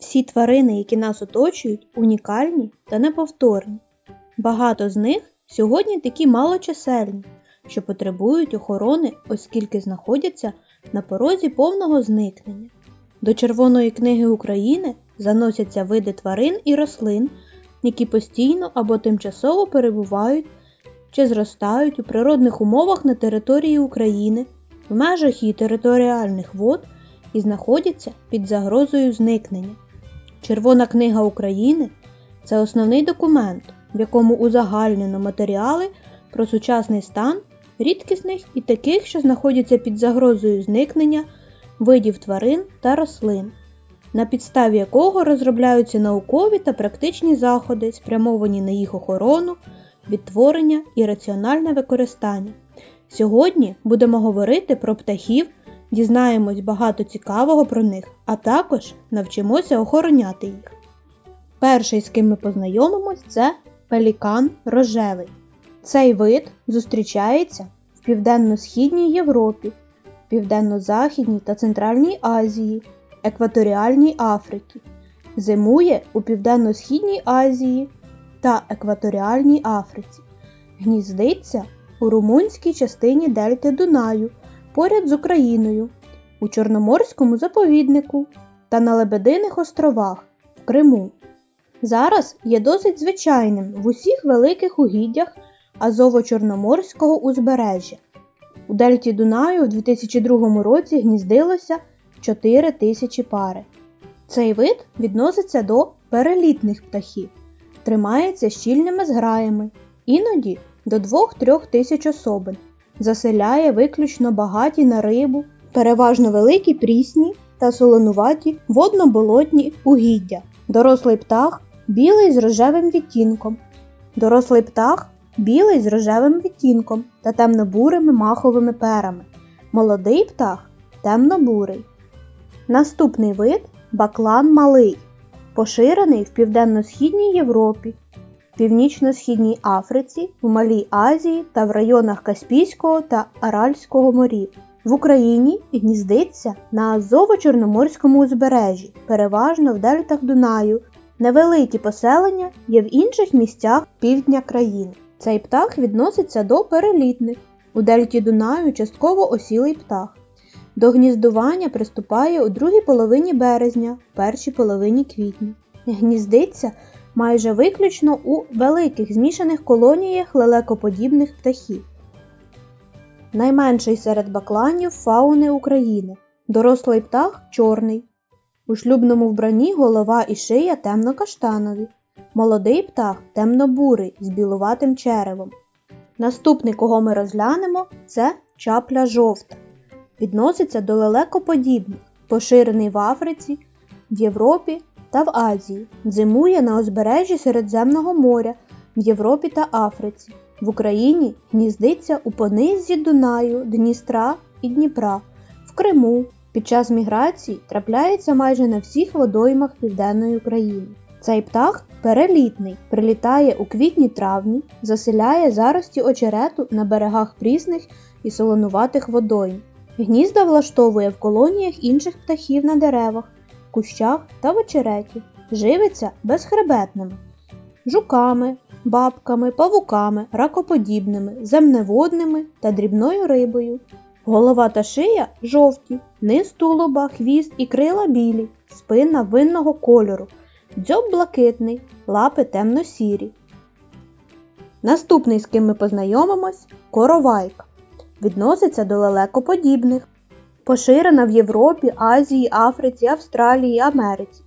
Всі тварини, які нас оточують, унікальні та неповторні. Багато з них сьогодні такі малочисельні, що потребують охорони, оскільки знаходяться на порозі повного зникнення. До Червоної книги України заносяться види тварин і рослин, які постійно або тимчасово перебувають чи зростають у природних умовах на території України, в межах її територіальних вод і знаходяться під загрозою зникнення. Червона книга України це основний документ, в якому узагальнено матеріали про сучасний стан рідкісних і таких, що знаходяться під загрозою зникнення видів тварин та рослин, на підставі якого розробляються наукові та практичні заходи, спрямовані на їх охорону, відтворення і раціональне використання. Сьогодні будемо говорити про птахів, дізнаємось багато цікавого про них, а також навчимося охороняти їх. Перший, з ким ми познайомимось, це пелікан рожевий. Цей вид зустрічається в Південно-Східній Європі, Південно-Західній та Центральній Азії, Екваторіальній Африці, зимує у Південно-Східній Азії та Екваторіальній Африці, гніздиться у румунській частині дельти Дунаю поряд з Україною, у Чорноморському заповіднику та на Лебединих островах в Криму. Зараз є досить звичайним в усіх великих угіддях Азово-Чорноморського узбережжя. У дельті Дунаю у 2002 році гніздилося 4 тисячі пари. Цей вид відноситься до перелітних птахів, тримається щільними зграями, іноді до 2-3 тисяч особин, заселяє виключно багаті на рибу, переважно великі прісні та солонуваті водно-болотні угіддя. Дорослий птах білий з рожевим відтінком. Дорослий птах білий з рожевим відтінком та темно-бурими маховими перами. Молодий птах темно-бурий. Наступний вид баклан малий, поширений в Південно-Східній Європі, Північно-Східній Африці, в Малій Азії та в районах Каспійського та Аральського морів. В Україні гніздиться на Азово-Чорноморському узбережжі, переважно в дельтах Дунаю. Невеликі поселення є в інших місцях півдня країни. Цей птах відноситься до перелітних. У дельті Дунаю частково осілий птах. До гніздування приступає у другій половині березня, першій половині квітня. Гніздиться майже виключно у великих змішаних колоніях лелекоподібних птахів. Найменший серед бакланів фауни України. Дорослий птах чорний. У шлюбному вбранні голова і шия темно-каштанові. Молодий птах темно-бурий з білуватим черевом. Наступний, кого ми розглянемо, це чапля жовта. Відноситься до лелекоподібних, поширений в Африці, в Європі та в Азії. Зимує на узбережжі Середземного моря в Європі та Африці. В Україні гніздиться у понизі Дунаю, Дністра і Дніпра, в Криму. Під час міграції трапляється майже на всіх водоймах Південної України. Цей птах перелітний, прилітає у квітні-травні, заселяє зарості очерету на берегах прісних і солонуватих водойм. Гнізда влаштовує в колоніях інших птахів на деревах, кущах та в очереті, живиться безхребетними, жуками, бабками, павуками, ракоподібними, земневодними та дрібною рибою. Голова та шия жовті, низ тулуба, хвіст і крила білі, спина винного кольору, дзьоб блакитний, лапи темно-сірі. Наступний, з ким ми познайомимось, коровайка. Відноситься до лелекоподібних, поширена в Європі, Азії, Африці, Австралії, Америці.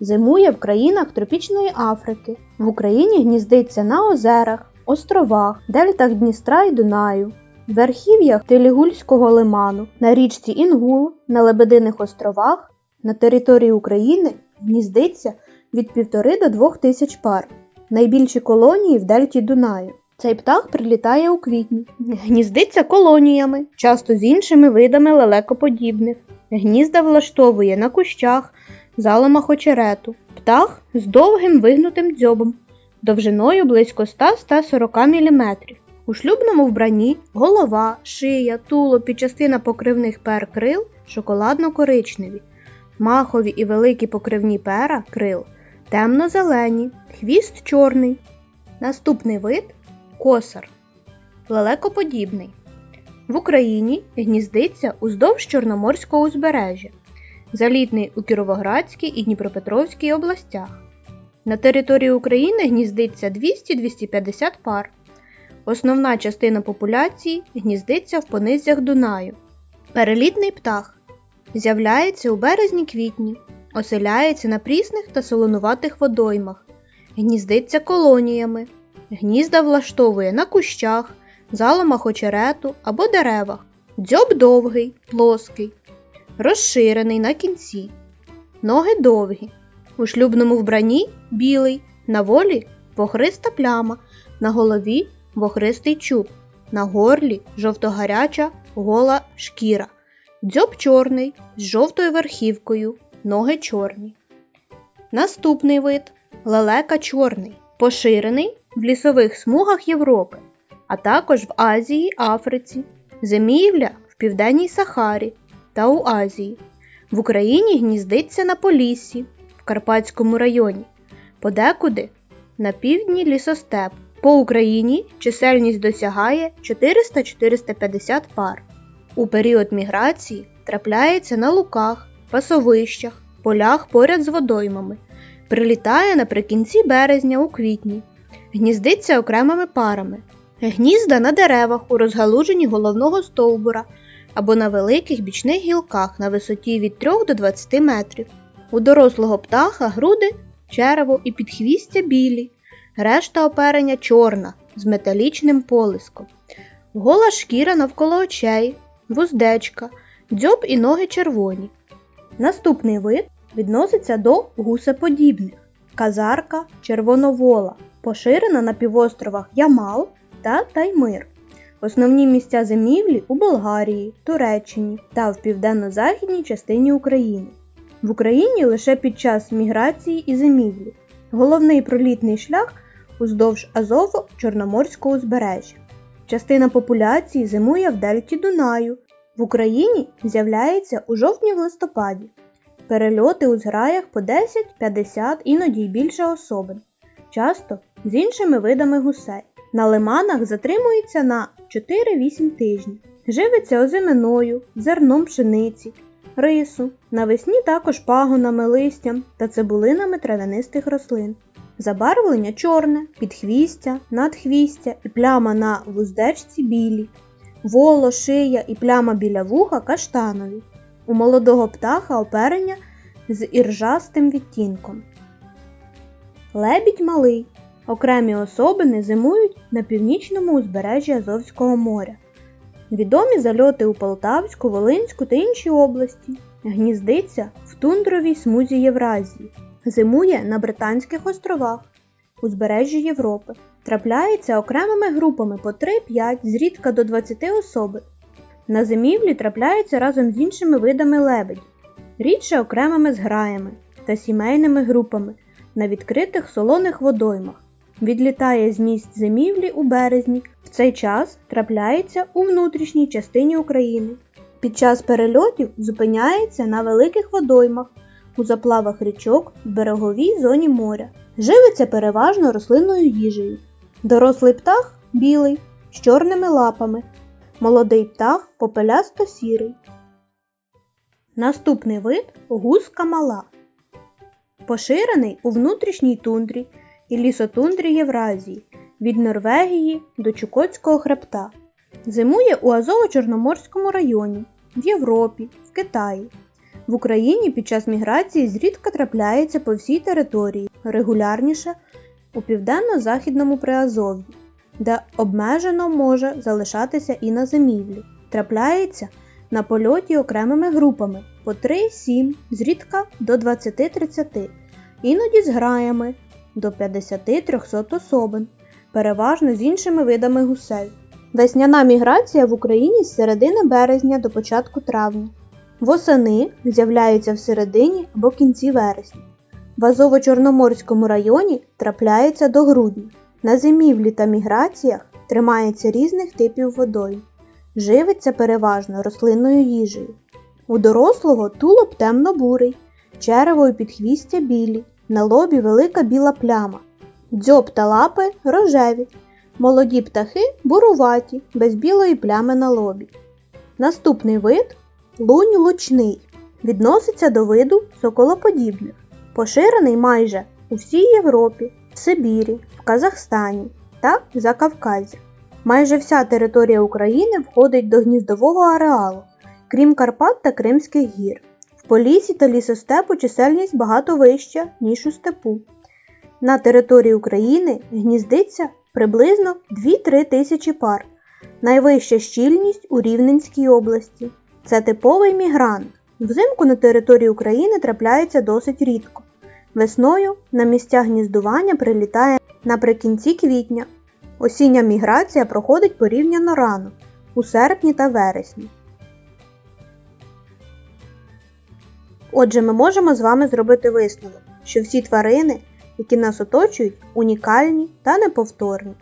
Зимує в країнах тропічної Африки. В Україні гніздиться на озерах, островах, дельтах Дністра і Дунаю, в верхів'ях Телігульського лиману, на річці Інгул, на Лебединих островах, на території України гніздиться від 1,5 до 2 тисяч пар. Найбільші колонії в дельті Дунаю. Цей птах прилітає у квітні. Гніздиться колоніями, часто з іншими видами лелекоподібних. Гнізда влаштовує на кущах, заломах очерету. Птах з довгим вигнутим дзьобом, довжиною близько 100-140 мм. У шлюбному вбранні голова, шия, тулуб і частина покривних пер крил шоколадно-коричневі. Махові і великі покривні пера крил темно-зелені, хвіст чорний. Наступний вид косар. Лелекоподібний. В Україні гніздиться уздовж Чорноморського узбережжя, залітний у Кіровоградській і Дніпропетровській областях. На території України гніздиться 200-250 пар. Основна частина популяції гніздиться в понизях Дунаю. Перелітний птах з'являється у березні-квітні, оселяється на прісних та солонуватих водоймах, гніздиться колоніями, гнізда влаштовує на кущах, заломах очерету або деревах, дзьоб довгий, плоский, розширений на кінці, ноги довгі, у шлюбному вбранні білий, на волі вохриста пляма, на голові вохристий чуб, на горлі жовтогаряча гола шкіра, дзьоб чорний з жовтою верхівкою, ноги чорні. Наступний вид лелека чорний, поширений в лісових смугах Європи, а також в Азії, Африці, зимівля в Південній Сахарі та у Азії. В Україні гніздиться на Поліссі, в Карпатському районі, подекуди на півдні лісостеп. По Україні чисельність досягає 400-450 пар. У період міграції трапляється на луках, пасовищах, полях поряд з водоймами. Прилітає наприкінці березня у квітні. Гніздиться окремими парами. Гнізда на деревах у розгалуженні головного стовбура або на великих бічних гілках на висоті від 3 до 20 метрів. У дорослого птаха груди, черево і підхвістя білі, решта оперення чорна з металічним полиском. Гола шкіра навколо очей, вуздечка, дзьоб і ноги червоні. Наступний вид відноситься до гусеподібних казарка червоновола, поширена на півостровах Ямал та Таймир. Основні місця зимівлі у Болгарії, Туреччині та в південно-західній частині України. В Україні лише під час міграції і зимівлі. Головний пролітний шлях уздовж Азово-Чорноморського узбережжя. Частина популяції зимує в дельті Дунаю. В Україні з'являється у жовтні в листопаді. Перельоти у зграях по 10, 50, іноді й більше особин, часто з іншими видами гусей. На лиманах затримується на 4-8 тижнів. Живиться озиминою, зерном пшениці, рису, навесні також пагонами, листям та цибулинами травянистих рослин. Забарвлення чорне, підхвістя, надхвістя і пляма на вуздечці білі, воло, шия і пляма біля вуха каштанові. У молодого птаха оперення з іржастим відтінком. Лебідь малий. Окремі особини зимують на північному узбережжі Азовського моря. Відомі зальоти у Полтавську, Волинську та інші області. Гніздиться в тундровій смузі Євразії. Зимує на Британських островах, узбережжі Європи. Трапляється окремими групами по 3-5, зрідка до 20 особин. На зимівлі трапляється разом з іншими видами лебедів, рідше окремими зграями та сімейними групами на відкритих солоних водоймах. Відлітає з місць зимівлі у березні. В цей час трапляється у внутрішній частині України. Під час перельотів зупиняється на великих водоймах, у заплавах річок в береговій зоні моря. Живиться переважно рослинною їжею. Дорослий птах білий, з чорними лапами. Молодий птах попелясто сірий. Наступний вид гуска мала. Поширений у внутрішній тундрі і лісотундрі Євразії від Норвегії до Чукотського хребта. Зимує у Азово-Чорноморському районі, в Європі, в Китаї. В Україні під час міграції зрідка трапляється по всій території, регулярніше у південно-західному Приазов'ї, де обмежено може залишатися і на зимівлі. Трапляється на польоті окремими групами по 3-7, зрідка до 20-30, іноді з граями до 50-300 особин, переважно з іншими видами гусей. Весняна міграція в Україні з середини березня до початку травня. Восени з'являються в середині або кінці вересня. В Азово-Чорноморському районі трапляється до грудня. На зимівлі та міграціях тримається різних типів водою. Живиться переважно рослинною їжею. У дорослого тулуб темно-бурий, черево і підхвістя білі, на лобі велика біла пляма. Дзьоб та лапи рожеві. Молоді птахи буруваті, без білої плями на лобі. Наступний вид лунь лучний. Відноситься до виду соколоподібних. Поширений майже у всій Європі, в Сибірі, в Казахстані та Закавказі. Майже вся територія України входить до гніздового ареалу, крім Карпат та Кримських гір. В полісі та лісостепу чисельність багато вища, ніж у степу. На території України гніздиться приблизно 2-3 тисячі пар. Найвища щільність у Рівненській області. Це типовий мігрант. Взимку на території України трапляється досить рідко. Весною на місця гніздування прилітає наприкінці квітня. Осіння міграція проходить порівняно рано, у серпні та вересні. Отже, ми можемо з вами зробити висновок, що всі тварини, які нас оточують, унікальні та неповторні.